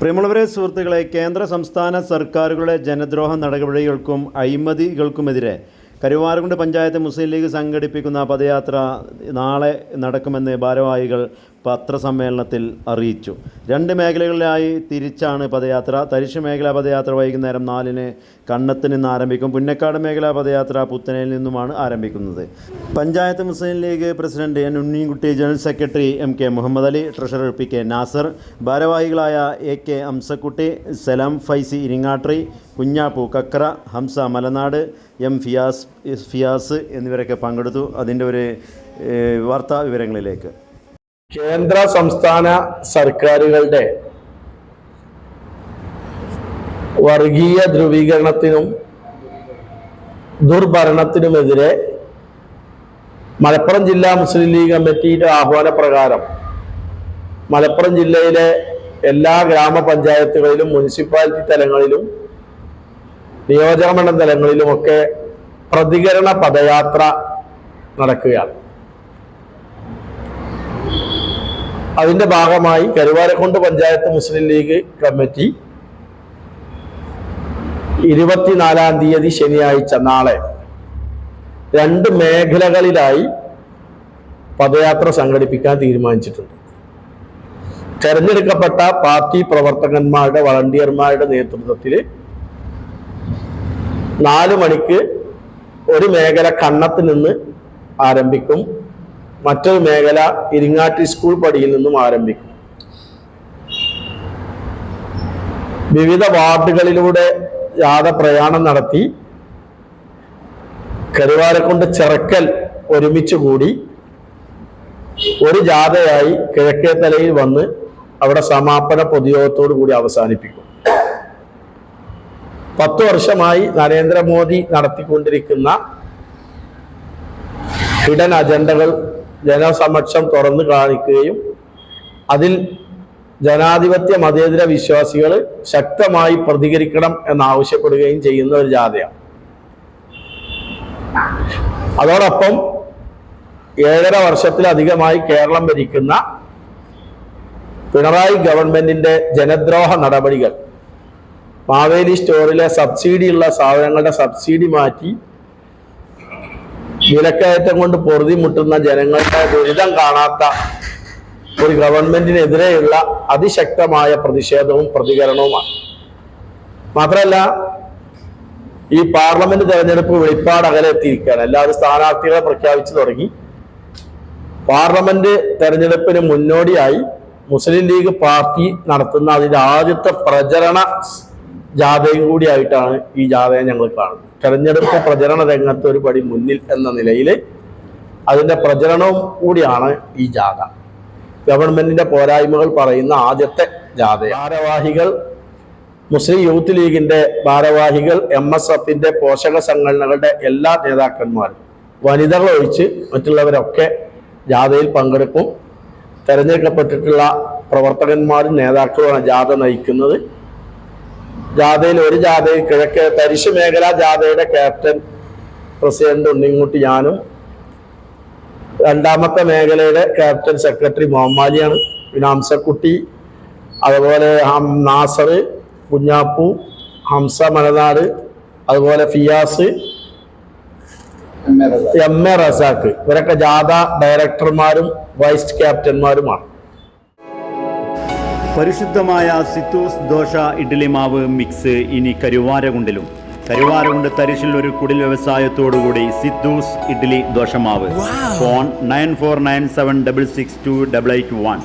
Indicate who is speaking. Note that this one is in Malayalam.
Speaker 1: പ്രിയമുള്ളവരെ സുഹൃത്തുക്കളെ കേന്ദ്ര സംസ്ഥാന സർക്കാരുകളുടെ ജനദ്രോഹ നടപടികൾക്കും അഴിമതികൾക്കുമെതിരെ കരുവാരകുണ്ട് പഞ്ചായത്ത് മുസ്ലിം ലീഗ് സംഘടിപ്പിക്കുന്ന പദയാത്ര നാളെ നടക്കുമെന്ന് ഭാരവാഹികൾ പത്രസമ്മേളനത്തിൽ അറിയിച്ചു. രണ്ട് മേഖലകളിലായി തിരിച്ചാണ് പദയാത്ര. തരിശ് മേഖലാ പദയാത്ര വൈകുന്നേരം നാലിന് കണ്ണത്ത് നിന്ന് ആരംഭിക്കും. പുന്നക്കാട് മേഖലാ പദയാത്ര പുത്തനയിൽ നിന്നുമാണ് ആരംഭിക്കുന്നത്. Panchayat Muslim League president N Unninkutty general secretary M K Muhammad Ali treasurer P K Nasar ഭാരവാഹികളായ A K Amsakutty Salam Faizy Iringattiri Kunhappu Kakra Hamza Malanad M Fiyas Fiyas എന്നിവരൊക്കെ പങ്കെടുത്തു. അതിന്റെ ഒരു വാർത്താ വിവരങ്ങളിലേക്ക്.
Speaker 2: കേന്ദ്ര സംസ്ഥാന സർക്കാരുകളുടെ വർഗീയ ധ്രുവീകരണത്തിനും ദുർഭരണത്തിനുമെതിരെ മലപ്പുറം ജില്ലാ മുസ്ലിം ലീഗ് കമ്മിറ്റിയുടെ ആഹ്വാന പ്രകാരം മലപ്പുറം ജില്ലയിലെ എല്ലാ ഗ്രാമപഞ്ചായത്തുകളിലും മുനിസിപ്പാലിറ്റി തലങ്ങളിലും നിയോജകമണ്ഡലം തലങ്ങളിലുമൊക്കെ പ്രതികരണ പദയാത്ര നടക്കുകയാണ്. അതിന്റെ ഭാഗമായി കരുവാരക്കുണ്ട് പഞ്ചായത്ത് മുസ്ലിം ലീഗ് കമ്മിറ്റി ഇരുപത്തിനാലാം തീയതി ശനിയാഴ്ച നാളെ രണ്ട് മേഖലകളിലായി പദയാത്ര സംഘടിപ്പിക്കാൻ തീരുമാനിച്ചിട്ടുണ്ട്. തെരഞ്ഞെടുക്കപ്പെട്ട പാർട്ടി പ്രവർത്തകന്മാരുടെ വളണ്ടിയർമാരുടെ നേതൃത്വത്തിൽ നാല് മണിക്ക് ഒരു മേഖല കണ്ണത്ത് നിന്ന് ആരംഭിക്കും മറ്റൊരു മേഖല ഇരിങ്ങാട്ടി സ്കൂൾ പടിയിൽ നിന്നും ആരംഭിക്കും. വിവിധ വാർഡുകളിലൂടെ യാത പ്രയാണം നടത്തി കരുവാരക്കൊണ്ട് ചിറക്കൽ ഒരുമിച്ച് കൂടി ഒരു ജാഥയായി കിഴക്കേത്തലയിൽ വന്ന് അവിടെ സമാപന പൊതുയോഗത്തോടു കൂടി അവസാനിപ്പിക്കും. പത്ത് വർഷമായി നരേന്ദ്രമോദി നടത്തിക്കൊണ്ടിരിക്കുന്ന ഹിഡൻ അജണ്ടകൾ ജനസമക്ഷം തുറന്നു കാണിക്കുകയും അതിൽ ജനാധിപത്യ മതേതര വിശ്വാസികൾ ശക്തമായി പ്രതികരിക്കണം എന്നാവശ്യപ്പെടുകയും ചെയ്യുന്ന ഒരു ജാഥയാണ്. അതോടൊപ്പം ഏഴര വർഷത്തിലധികമായി കേരളം ഭരിക്കുന്ന പിണറായി ഗവൺമെന്റിന്റെ ജനദ്രോഹ നടപടികൾ മാവേലി സ്റ്റോറിലെ സബ്സിഡിയുള്ള സാധനങ്ങളുടെ സബ്സിഡി മാറ്റി വിലക്കയറ്റം കൊണ്ട് പൊറുതി മുട്ടുന്ന ജനങ്ങളുടെ ദുരിതം കാണാത്ത ഒരു ഗവൺമെന്റിനെതിരെയുള്ള അതിശക്തമായ പ്രതിഷേധവും പ്രതികരണവുമാണ്. മാത്രമല്ല ഈ പാർലമെന്റ് തെരഞ്ഞെടുപ്പ് വെളിപ്പാട് അകലെ എത്തിയിരിക്കുകയാണ്. എല്ലാവരും സ്ഥാനാർത്ഥികളെ പ്രഖ്യാപിച്ചു തുടങ്ങി. പാർലമെന്റ് തെരഞ്ഞെടുപ്പിന് മുന്നോടിയായി മുസ്ലിം ലീഗ് പാർട്ടി നടത്തുന്ന അതിന്റെ ആദ്യത്തെ പ്രചരണ ജാഥയും കൂടിയായിട്ടാണ് ഈ ജാഥയെ ഞങ്ങൾ കാണുന്നത്. തെരഞ്ഞെടുപ്പ് പ്രചരണ രംഗത്ത് ഒരു പടി മുന്നിൽ എന്ന നിലയിൽ അതിന്റെ പ്രചരണവും കൂടിയാണ് ഈ ജാഥ. ഗവൺമെന്റിന്റെ പോരായ്മകൾ പറയുന്ന ആദ്യത്തെ ജാഥ ഭാരവാഹികൾ മുസ്ലിം യൂത്ത് ലീഗിന്റെ ഭാരവാഹികൾ എം എസ് എഫിന്റെ പോഷക സംഘടനകളുടെ എല്ലാ നേതാക്കന്മാരും വനിതകൾ ഒഴിച്ച് മറ്റുള്ളവരൊക്കെ ജാഥയിൽ പങ്കെടുക്കും. തെരഞ്ഞെടുക്കപ്പെട്ടിട്ടുള്ള പ്രവർത്തകന്മാരും നേതാക്കളുമാണ് ജാഥ നയിക്കുന്നത്. ജാഥയിൽ ഒരു ജാഥയിൽ കിഴക്ക് തരിശ് മേഖല ജാഥയുടെ ക്യാപ്റ്റൻ പ്രസിഡന്റ് ഉണ്ണിങ്ങൂട്ടി ഞാനും രണ്ടാമത്തെ മേഖലയുടെ ക്യാപ്റ്റൻ സെക്രട്ടറി മുഹമ്മാലിയാണ്. പിന്നെ ഹംസക്കുട്ടി അതുപോലെ ഹം നാസർ കുഞ്ഞാപ്പു ഹംസ മലനാട് അതുപോലെ ഫിയാസ് എം എ റസാക്ക് ഇവരൊക്കെ ജാഥ ഡയറക്ടർമാരും വൈസ് ക്യാപ്റ്റന്മാരുമാണ്.
Speaker 1: പരിശുദ്ധമായ സിത്തൂസ് ദോശ ഇഡ്ഡലി മാവ് മിക്സ് ഇനി കരുവാരകുണ്ടിലും. കരുവാരകുണ്ട് തരിശിൽ ഒരു കുടിൽ വ്യവസായത്തോടുകൂടി സിത്തൂസ് ഇഡ്ഡലി ദോശമാവ് phone nine four nine seven double six two double eight one.